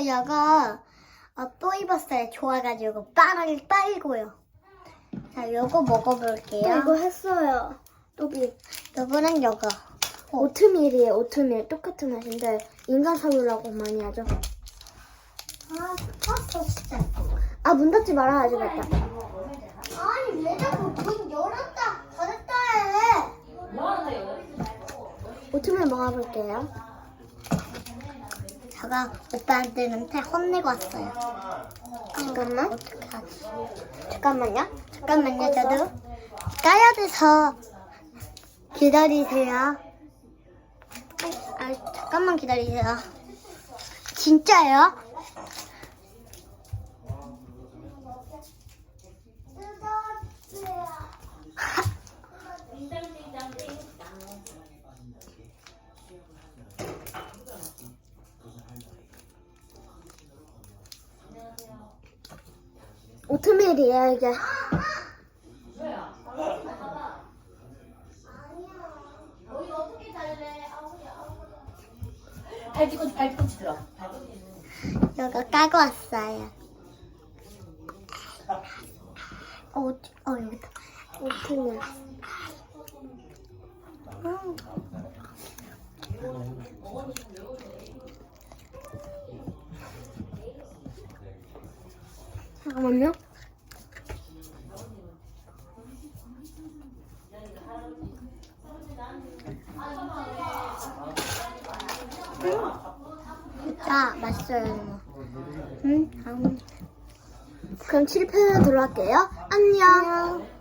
저 야가 어, 또 입었어요. 좋아가지고 빨 빨고요. 자, 요거 먹어볼게요. 또 이거 했어요. 또비. 요거는 요거. 오트밀이에요. 오트밀 똑같은 맛인데 인간 사유라고 많이 하죠. 아, 스파스 진짜. 아 문 닫지 말아야지 맞다. 아니 왜 자꾸 문 열었다 닫았다 해? 오트밀 먹어볼게요. 제가 오빠한테는 혼내고 왔어요. 잠깐만. 어떡하지? 잠깐만요. 잠깐만요, 저도 까야 돼서 기다리세요. 아, 잠깐만 기다리세요. 진짜요? 오트밀이에요 이게. 발 뒤꿈치 발 뒤꿈치 들어. 이거 까고 왔어요. 어, 어 여기다. 오트밀. 음. 잠깐만요. 진짜 맛있어요. 응? 음. 그럼 7패로 들어갈게요. 안녕.